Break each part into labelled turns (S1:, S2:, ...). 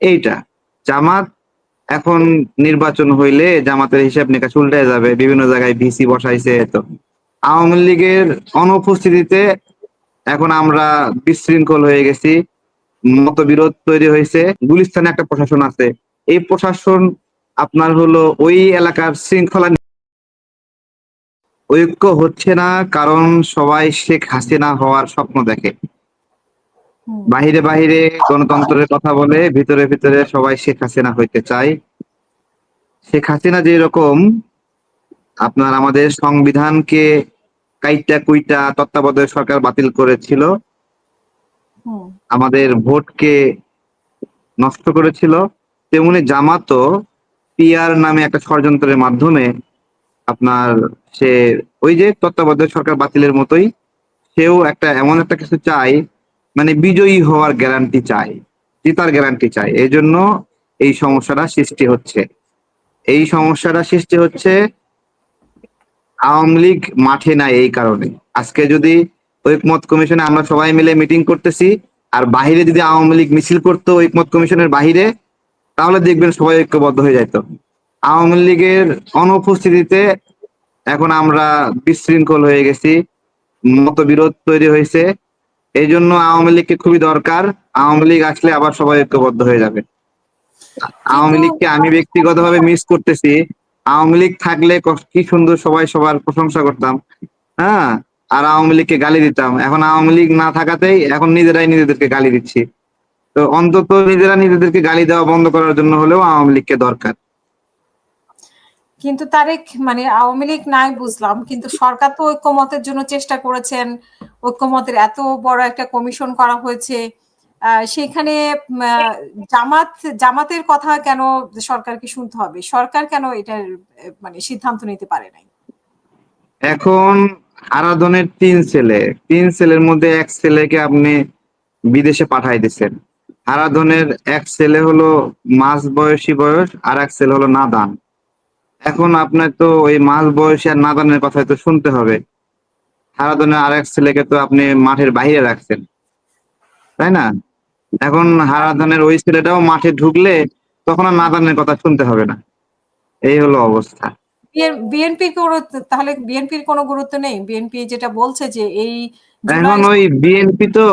S1: এইটা জামাত এখন নির্বাচন হইলে জামাতের হিসাব নিকাশ উল্টে যাবে, বিভিন্ন জায়গায় ভিসি বসাইছে, তো আওয়ামী লীগের অনুপস্থিতিতে এখন আমরা বিশৃঙ্খল হয়ে গেছি, মতবিরোধ তৈরি হয়েছে, গুলিস্তানে একটা প্রশাসন আছে এই প্রশাসন আপনার হলো ওই এলাকার শৃঙ্খলা ঐক্য হচ্ছে না, কারণ সবাই শেখ হাসিনা হওয়ার স্বপ্ন দেখে। বাহিরে বাহিরে গণতন্ত্রের কথা বলে ভিতরে ভিতরে সবাই শেখ হাসিনা হইতে চায়। শেখ হাসিনা যে রকম আপনার আমাদের সংবিধানকে কাইটা কুইটা তত্ত্বাবধায়ক সরকার বাতিল করেছিল আমাদের ভোটকে নষ্ট করেছিল তেমনি জামাতও পিয়ার নামে একটা ষড়যন্ত্রের মাধ্যমে আপনার সে ওই যে তত্ত্বাবধায়ক সরকার বাতিলের মতোই সেও একটা এমন একটা কিছু চাই মানে বিজয়ী হওয়ার গ্যারান্টি চাই, জেতার গ্যারান্টি চাই। এই জন্য এই সমস্যাটা সৃষ্টি হচ্ছে। এই সমস্যাটা সৃষ্টি হচ্ছে আওয়ামী লীগ মাঠে নাই এই কারণে। আজকে যদি ঐকমত কমিশনে আমরা সবাই মিলে মিটিং করতেছি, আর বাহিরে যদি আওয়ামী লীগ মিছিল করতো ঐকমত কমিশনের বাহিরে, তাহলে দেখবেন সবাই ঐক্যবদ্ধ হয়ে যেত আওয়ামী লীগের অনুপস্থিতিতে এখন আমরা বিশৃঙ্খল হয়ে গেছি, মতবিরোধ তৈরি হয়েছে এই জন্য আওয়ামী লীগকে খুবই দরকার। আওয়ামী লীগ আসলে আবার সবাই ঐক্যবদ্ধ হয়ে যাবে। আওয়ামী লীগকে আমি ব্যক্তিগতভাবে মিস করতেছি। আওয়ামী লীগ থাকলে কি সুন্দর সবাই সবার প্রশংসা করতাম। হ্যাঁ? আর আওয়ামী লীগকে গালি দিতাম। এখন আওয়ামী লীগ না থাকাতেই এখন নিজেরাই নিজেদেরকে গালি দিচ্ছি। তো অন্তত নিজেরা নিজেদেরকে গালি দেওয়া বন্ধ করার জন্য হলেও আওয়ামী লীগকে দরকার।
S2: কিন্তু তারেক মানে আওয়ামী লীগ নাই বুঝলাম। কিন্তু সরকার তো ঐক্যমতের জন্য চেষ্টা করেছেন। ঐক্যমতের এত বড় একটা কমিশন করা হয়েছে সেখানে জামাত, জামাতের কথা কেন সরকারকে শুনতে হবে? সরকার কেন এটার মানে সিদ্ধান্ত নিতে পারে নাই?
S1: এখন আরাধনের তিন ছেলে, তিন ছেলের মধ্যে এক ছেলেকে আপনি বিদেশে পাঠাই দিচ্ছেন। আরাধনের এক ছেলে হলো মাঝ বয়সী বয়স, আর এক ছেলে হলো নাদান। এখন আপনার তো ওই মাঝ বয়সী আর নাদানের কথা তো শুনতে হবে। হারাধনের আর এক ছেলেকে তো আপনি মাঠের বাইরে রাখছেন তাই না? এখন হারাধনের ওই ছেলেটাও মাঠে ঢুকলে তখন আর নাদানের কথা শুনতে হবে না। এই হলো অবস্থা।
S2: বিএনপির কোনো তাহলে বিএনপির কোনো গুরুত্ব নেই? বিএনপি যেটা বলছে যে এই
S1: এখন ওই বিএনপি তো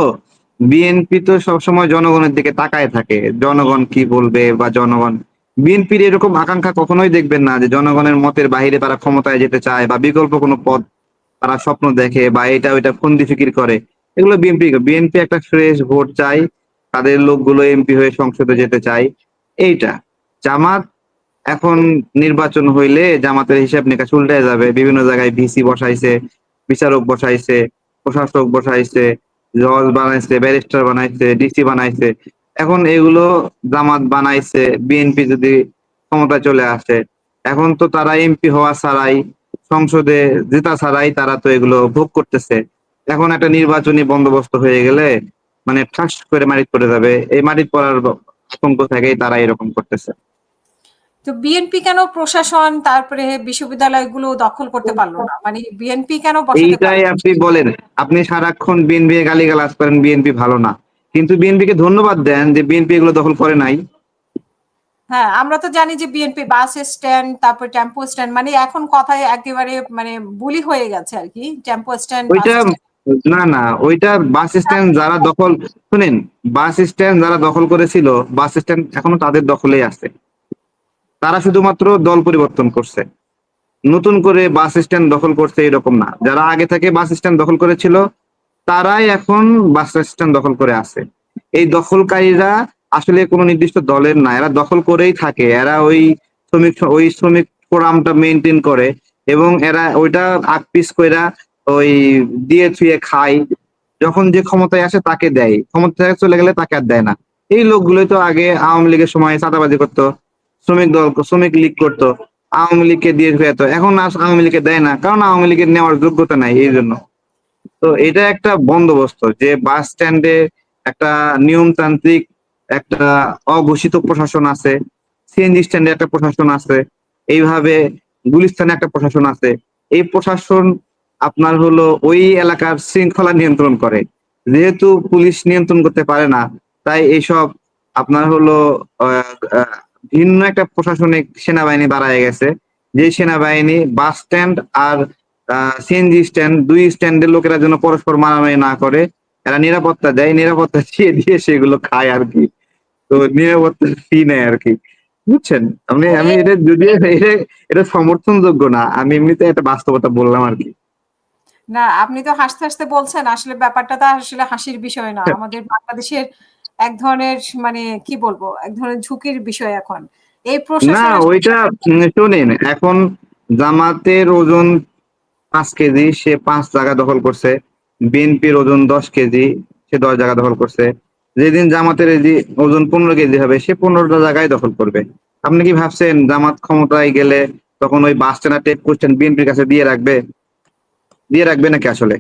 S1: বিএনপি তো সবসময় জনগণের দিকে তাকায় থাকে। জনগণ কি বলবে বা জনগণ বিএনপির এরকম আকাঙ্ক্ষা কখনোই দেখবেন না যে জনগণের মতের বাইরে তারা ক্ষমতায় যেতে চায় বা বিকল্প কোনো পদ তারা স্বপ্ন দেখে বা এটা ওইটা ফন্দি ফিকির করে, এগুলো বিএনপি বিএনপি একটা ফ্রেশ ভোট চাই, তাদের লোকগুলো এমপি হয়ে সংসদে যেতে চায় এইটা। জামাত এখন নির্বাচন হইলে জামাতের হিসাব নিকাশ উল্টে যাবে, বিভিন্ন জায়গায় ভিসি বসাইছে, বিচারক বসাইছে, প্রশাসক বসাইছে, জজ বানাইছে ব্যারিস্টার বানাইছে ডিসি বানাইছে, এখন এগুলো জামাত বানাইছে বিএনপি যদি ক্ষমতা চলে আসে, এখন তো তারা এমপি হওয়া ছাড়াই সংসদে জেতা ছাড়াই তারা তো এগুলো ভোগ করতেছে। এখন একটা নির্বাচনী বন্দোবস্ত হয়ে গেলে মানে ঠাস করে মারিত পড়ে যাবে। এই মারিত পড়ার আতঙ্ক থেকেই তারা এরকম করতেছে।
S2: তো বিএনপি কেন প্রশাসন তারপরে বিশ্ববিদ্যালয়গুলো দখল করতে পারল না? মানে বিএনপি কেন
S1: এইটাই আপনি বলেন। আপনি সারাক্ষণ বিএনপি গালি গালাজ করেন বিএনপি ভালো না। কিন্তু বিএনপি কে ধন্যবাদ দেন যে বিএনপি এগুলো দখল করে নাই।
S2: হ্যাঁ আমরা তো জানি যে বিএনপি বাস স্ট্যান্ড তারপর টেম্পো স্ট্যান্ড মানে এখন কথায় একেবারে মানে বুলি হয়ে গেছে আর কি টেম্পো স্ট্যান্ড
S1: ওইটা না না ওইটা বাস স্ট্যান্ড যারা দখল শুনেন বাস স্ট্যান্ড যারা দখল করেছিল বাস স্ট্যান্ড এখনও তাদের দখলেই আছে। তারা শুধুমাত্র দল পরিবর্তন করছে। নতুন করে বাস স্ট্যান্ড দখল করছে এরকম না। যারা আগে থেকে বাস স্ট্যান্ড দখল করেছিল তারাই এখন বাস স্ট্যান্ড দখল করে আছে। এই দখলকারীরা আসলে কোনো নির্দিষ্ট দলের না, এরা দখল করেই থাকে। এরা ওই শ্রমিক ওই শ্রমিক ফোরামটা মেনটেন করে এবং এরা ওইটা আকপিস কইরা ওই দিয়ে থুয়ে খায়। যখন যে ক্ষমতায় আসে তাকে দেয়। ক্ষমতায় চলে গেলে তাকে আর দেয় না। এই লোকগুলোই তো আগে আওয়ামী লীগের সময় চাঁদাবাজি করতো, শ্রমিক দল, শ্রমিক লীগ করতো। আওয়ামী লীগকে দিয়ে যেত এখন আর আওয়ামী লীগকে দেয় না, কারণ আওয়ামী লীগের নেওয়ার যোগ্যতা নাই এই জন্য। তো এটা একটা বন্দোবস্ত যে বাস স্ট্যান্ডে একটা নিয়মতান্ত্রিক একটা অঘোষিত প্রশাসন আছে, সিএনজি স্ট্যান্ডে একটা প্রশাসন আছে, এইভাবে গুলিস্তানে একটা প্রশাসন আছে। এই প্রশাসন আপনার হলো ওই এলাকার শৃঙ্খলা নিয়ন্ত্রণ করে। যেহেতু পুলিশ নিয়ন্ত্রণ করতে পারে না, তাই এইসব আপনার হলো ভিন্ন একটা প্রশাসনিক সেনাবাহিনী বাড়ায় গেছে। যে সেনাবাহিনী বাস স্ট্যান্ড আর সিএনজি স্ট্যান্ড, দুই স্ট্যান্ডের লোকেরা যেন পরস্পর মারামারি না করে এরা নিরাপত্তা দেয়। নিরাপত্তা দিয়ে দিয়ে সেগুলো খায় আর কি। তো নিরাপত্তা ফি নেয় আর কি বুঝছেন? আমি আমি এটা যদিও এটা সমর্থনযোগ্য না আমি এমনিতে একটা বাস্তবতা বললাম আর কি
S2: না আপনি তো হাসতে হাসতে বলছেন আসলে ব্যাপারটা তো আসলে হাসির বিষয় না। আমাদের বাংলাদেশের এক ধরনের মানে কি বলব এক ধরনের ঝুঁকির বিষয় এখন। এই
S1: না
S2: প্রশাসন
S1: ওইটা শোনেন এখন জামাতের ওজন পাঁচ কেজি সে পাঁচ জায়গা দখল করছে। বিএনপির ওজন দশ কেজি সে দশ জায়গা দখল করছে। যেদিন জামাতের ওজন পনেরো কেজি হবে, সে পনেরোটা জায়গায় দখল করবে। আপনি কি ভাবছেন জামাত ক্ষমতায় গেলে তখন ওই বাস স্ট্যান্ড টেপ কোশ্চেন বিএনপির কাছে দিয়ে রাখবে? দিয়ে রাখবে নাকি আসলে?